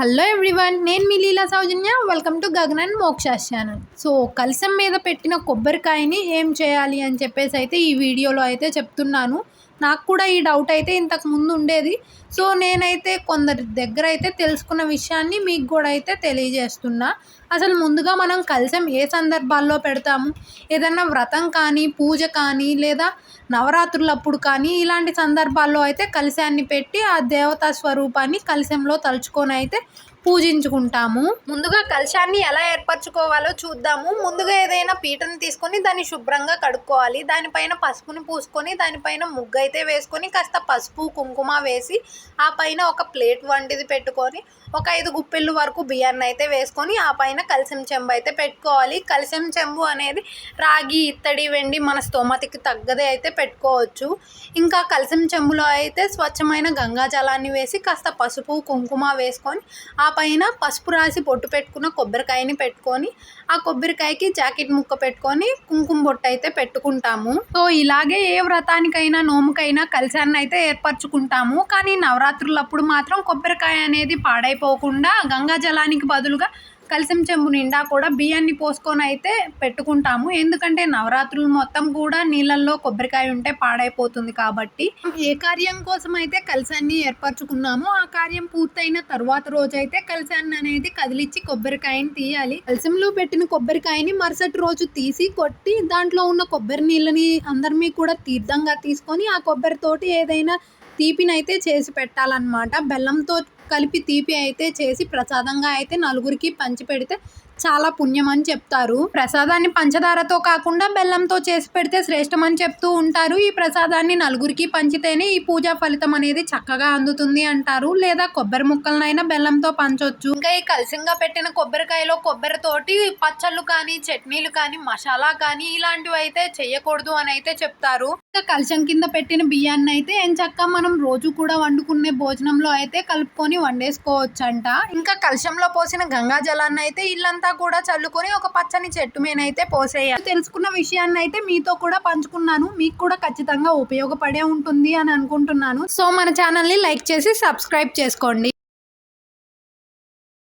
Hello everyone నేను మీ Leela Sowjanya. Welcome to Gagan and Moksha's channel so కలసం మీద పెట్టిన కొబ్బరికాయని ఏం చేయాలి అని చెప్పేసి అయితే ఈ వీడియోలో అయితే చెప్తున్నాను. నాకు కూడా ఈ డౌట్ అయితే ఇంతకు ముందు ఉండేది. సో నేనైతే కొందరి దగ్గర అయితే తెలుసుకున్న విషయాన్ని మీకు కూడా అయితే తెలియజేస్తున్నా. అసలు ముందుగా మనం కలిసం ఏ సందర్భాల్లో పెడతాము? ఏదన్నా వ్రతం కానీ పూజ కానీ లేదా నవరాత్రులప్పుడు కానీ ఇలాంటి సందర్భాల్లో అయితే కలిశాన్ని పెట్టి ఆ దేవతా స్వరూపాన్ని కలిశంలో తలుచుకొని అయితే పూజించుకుంటాము. ముందుగా కలశాన్ని ఎలా ఏర్పరచుకోవాలో చూద్దాము. ముందుగా ఏదైనా పీటను తీసుకొని దాన్ని శుభ్రంగా కడుక్కోవాలి. దానిపైన పసుపుని పూసుకొని దానిపైన ముగ్గు అయితే వేసుకొని కాస్త పసుపు కుంకుమ వేసి ఆ పైన ఒక ప్లేట్ వంటిది పెట్టుకొని ఒక ఐదు గుప్పెళ్ళు వరకు బియ్యాన్ని అయితే వేసుకొని ఆ పైన కలిసిం చెంబు అయితే పెట్టుకోవాలి. కలిసిం చెంబు అనేది రాగి ఇత్తడి వెండి మన స్తోమతికి తగ్గదే అయితే పెట్టుకోవచ్చు. ఇంకా కలిసిం చెంబులో అయితే స్వచ్ఛమైన గంగాజలాన్ని వేసి కాస్త పసుపు కుంకుమ వేసుకొని ఆ పైన పసుపు రాసి పొట్టు పెట్టుకున్న కొబ్బరికాయని పెట్టుకొని ఆ కొబ్బరికాయకి జాకెట్ ముక్క పెట్టుకొని కుంకుమ బొట్టు అయితే పెట్టుకుంటాము. సో ఇలాగే ఏ వ్రతానికైనా నోముకైనా కలిశాన్ని అయితే ఏర్పరచుకుంటాము. కానీ నవరాత్రులప్పుడు మాత్రం కొబ్బరికాయ అనేది పాడైపోకుండా గంగా జలానికి బదులుగా కలసం చెంబు నిండా కూడా బియ్యాన్ని పోసుకొని అయితే పెట్టుకుంటాము. ఎందుకంటే నవరాత్రులు మొత్తం కూడా నీళ్ళల్లో కొబ్బరికాయ ఉంటే పాడైపోతుంది కాబట్టి. ఏ కార్యం కోసం అయితే కలిశాన్ని ఏర్పరచుకున్నామో ఆ కార్యం పూర్తయిన తర్వాత రోజు అయితే కలిశాన్ని అనేది కదిలిచ్చి కొబ్బరికాయని తీయాలి. కలిసంలో పెట్టిన కొబ్బరికాయని మరుసటి రోజు తీసి కొట్టి దాంట్లో ఉన్న కొబ్బరి నీళ్ళని అందరినీ కూడా తీర్థంగా తీసుకొని ఆ కొబ్బరితోటి ఏదైనా తీపినైతే చేసి పెట్టాలన్నమాట. బెల్లంతో కలిపి తీపి అయితే చేసి ప్రసాదంగా అయితే నలుగురికి పంచి పెడితే చాలా పుణ్యం అని చెప్తారు. ప్రసాదాన్ని పంచదారతో కాకుండా బెల్లంతో చేసి పెడితే శ్రేష్టం అని చెప్తూ ఉంటారు. ఈ ప్రసాదాన్ని నలుగురికి పంచితేనే ఈ పూజా ఫలితం అనేది చక్కగా అందుతుంది అంటారు. లేదా కొబ్బరి ముక్కలనైనా బెల్లంతో పంచవచ్చు ఇంకా ఈ కలసింగా పెట్టిన కొబ్బరికాయలో కొబ్బరితోటి పచ్చళ్ళు కానీ చట్నీలు కానీ మసాలా కానీ ఇలాంటివి అయితే చేయకూడదు అని అయితే చెప్తారు. ఇంకా కలశం కింద పెట్టిన బియ్యాన్ని అయితే ఏం చక్క మనం రోజు కూడా వండుకునే భోజనంలో అయితే కలుపుకొని వండేసుకోవచ్చు అంట ఇంకా కలశంలో పోసిన గంగా జలాన్ని అయితే ఇల్లంతా కూడా చల్లుకొని ఒక పచ్చని చెట్టు మీద అయితే పోసేయాలి తెలుసుకున్న విషయాన్ని అయితే మీతో కూడా పంచుకున్నాను. మీకు కూడా ఖచ్చితంగా ఉపయోగపడే ఉంటుంది అని అనుకుంటున్నాను. సో మన ఛానల్ని లైక్ చేసి సబ్స్క్రైబ్ చేసుకోండి.